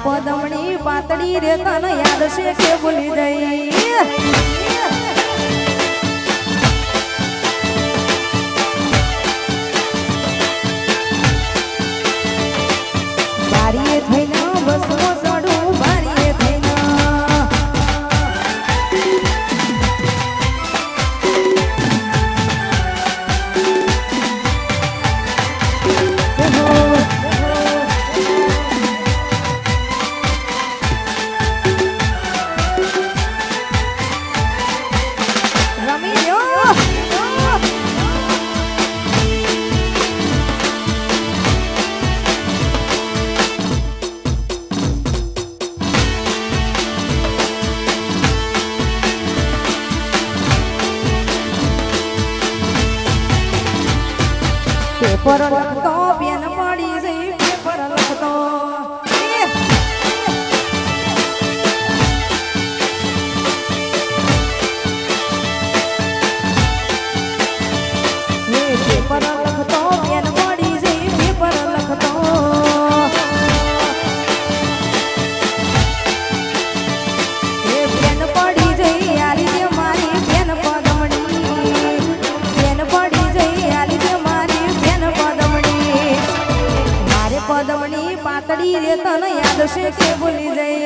પદમણી પાતળી રેતન યાદ છે કે ભૂલી ગઈ por માતડી રેતન યાદ છે કે ભૂલી જઈ